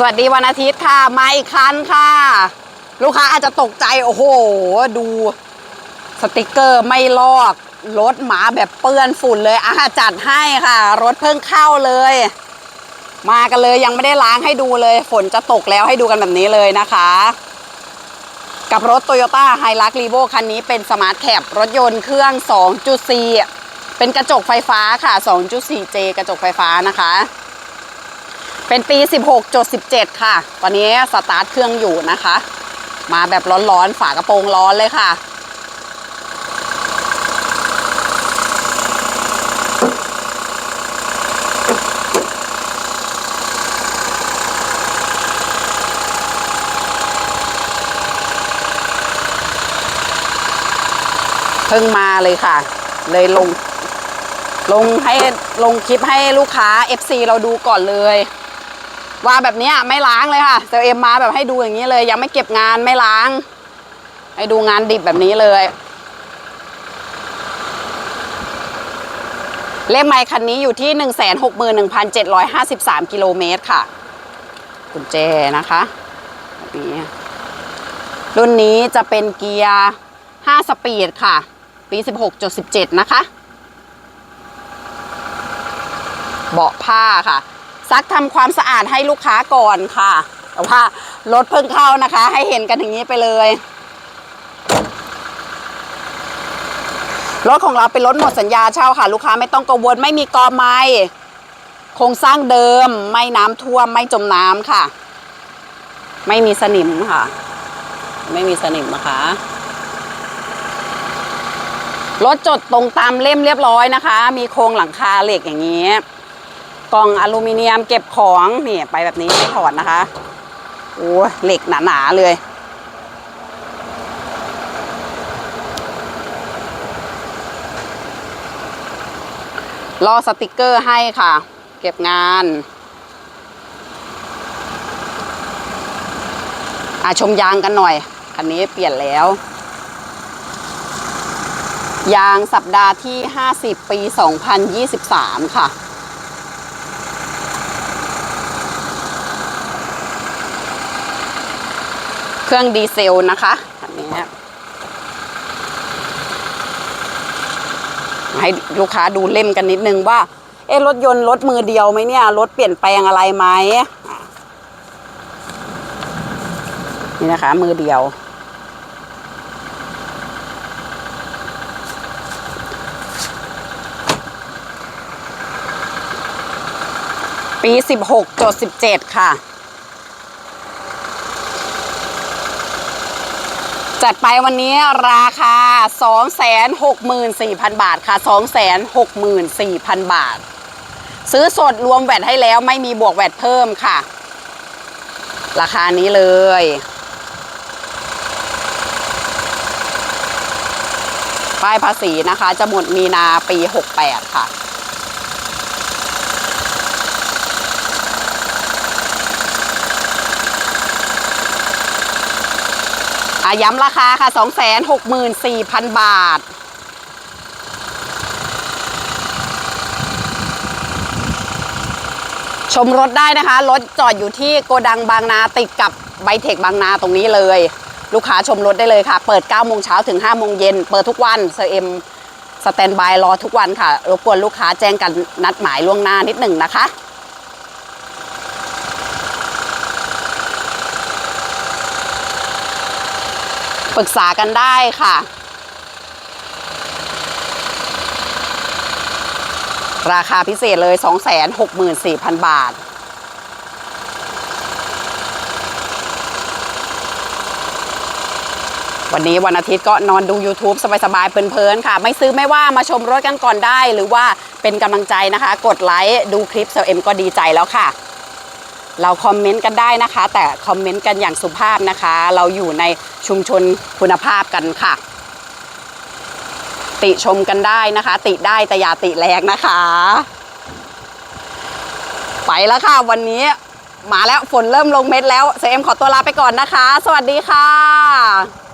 สวัสดีวันอาทิตย์ค่ะมาอีกคันค่ะ ลูกค้าอาจจะตกใจ โอ้โห ดูสติกเกอร์ไม่ลอกรถหมาแบบเปื้อนฝุ่นเลยอาจัดให้ค่ะ รถเพิ่งเข้าเลย มากันเลยยังไม่ได้ล้างให้ดูเลย ฝนจะตกแล้วให้ดูกันแบบนี้เลยนะคะ กับรถ Toyota h i l u x r e v o คันนี้เป็นสมาร์ทแคปรถยนต์เครื่อง 2.4 เป็นกระจกไฟฟ้าค่ะ 2.4J กระจกไฟฟ้านะคะ เป็นปี 16.17 ค่ะ ตอนนี้สตาร์ทเครื่องอยู่นะคะ มาแบบร้อนๆ ฝากระโปรงร้อนเลยค่ะเพิ่งมาเลยค่ะ เลยลง ลงให้ลงคลิปให้ลูกค้า FC เราดูก่อนเลย ว่าแบบนี้ไม่ล้างเลยค่ะเซลเอ็มมาแบบให้ดูอย่างนี้เลย ยังไม่เก็บงานไม่ล้าง ให้ดูงานดิบแบบนี้เลยเลขไมค์คันนี้อยู่ที่ 161,753 กิโลเมตรค่ะ กุญแจนะคะแบบนี้รุ่นนี้จะเป็นเกียร์ 5 สปีดค่ะ ปี 16.17 นะคะ เบาะผ้าค่ะ ซักทำความสะอาดให้ลูกค้าก่อนค่ะ แต่ว่ารถเพิ่งเข้านะคะ ให้เห็นกันอย่างนี้ไปเลยรถของเราเป็นรถหมดสัญญาเช่าค่ะ ลูกค้าไม่ต้องกังวลไม่มีกอไม้โครงสร้างเดิม ไม่น้ำท่วมไม่จมน้ำค่ะ ไม่มีสนิมค่ะ ไม่มีสนิมนะคะรถจดตรงตามเล่มเรียบร้อยนะคะ มีโครงหลังคาเหล็กอย่างนี้ กล่องอลูมิเนียมเก็บของนี่ไปแบบนี้ไม่ถอดนะคะโอ้เหล็กหนาๆเลย รอสติกเกอร์ให้ค่ะ เก็บงานอาชมยางกันหน่อย คันนี้เปลี่ยนแล้ว ยางสัปดาห์ที่ 50 ปี 2023 ค่ะ เครื่องดีเซลนะคะอันนี้ให้ลูกค้าดูเล่มกันนิดนึงว่า เอ๊ะรถยนต์รถมือเดียวไหมเนี่ย รถเปลี่ยนแปลงอะไรไหมนี่นะคะ มือเดียว ปี16.17ค่ะ จัดไปวันนี้ราคา 264,000 บาทค่ะ 264,000 บาท ซื้อสดรวมแวดให้แล้วไม่มีบวกแวดเพิ่มค่ะ ราคานี้เลย ป้ายภาษีนะคะ จะหมดมีนาปี 68 ค่ะะย้ำราคาค่ะ 264,000 บาท ชมรถได้นะคะ รถจอดอยู่ที่โกดังบางนาติดกับไบเทคบางนาตรงนี้เลย ลูกค้าชมรถได้เลยค่ะ เปิด 9 โมงเช้าถึง 5 โมงเย็น เปิดทุกวันเซเอ็มสแตนบายรอทุกวันค่ะ รบกวนลูกค้าแจ้งกันนัดหมายล่วงหน้านิดหนึ่งนะคะ ปรึกษากันได้ค่ะ ราคาพิเศษเลย 264,000 บาท วันนี้วันอาทิตย์ก็นอนดู YouTube สบายๆเพลินๆค่ะ ไม่ซื้อไม่ว่ามาชมรถกันก่อนได้ หรือว่าเป็นกำลังใจนะคะ กดไลค์ดูคลิปเซลเอ็มก็ดีใจแล้วค่ะ เราคอมเมนต์กันได้นะคะ แต่คอมเมนต์กันอย่างสุภาพนะคะ เราอยู่ในชุมชนคุณภาพกันค่ะ ติชมกันได้นะคะ ติได้แต่อย่าติแรงนะคะ ไปแล้วค่ะวันนี้มาแล้วฝนเริ่มลงเม็ดแล้วเซมขอตัวลาไปก่อนนะคะ สวัสดีค่ะ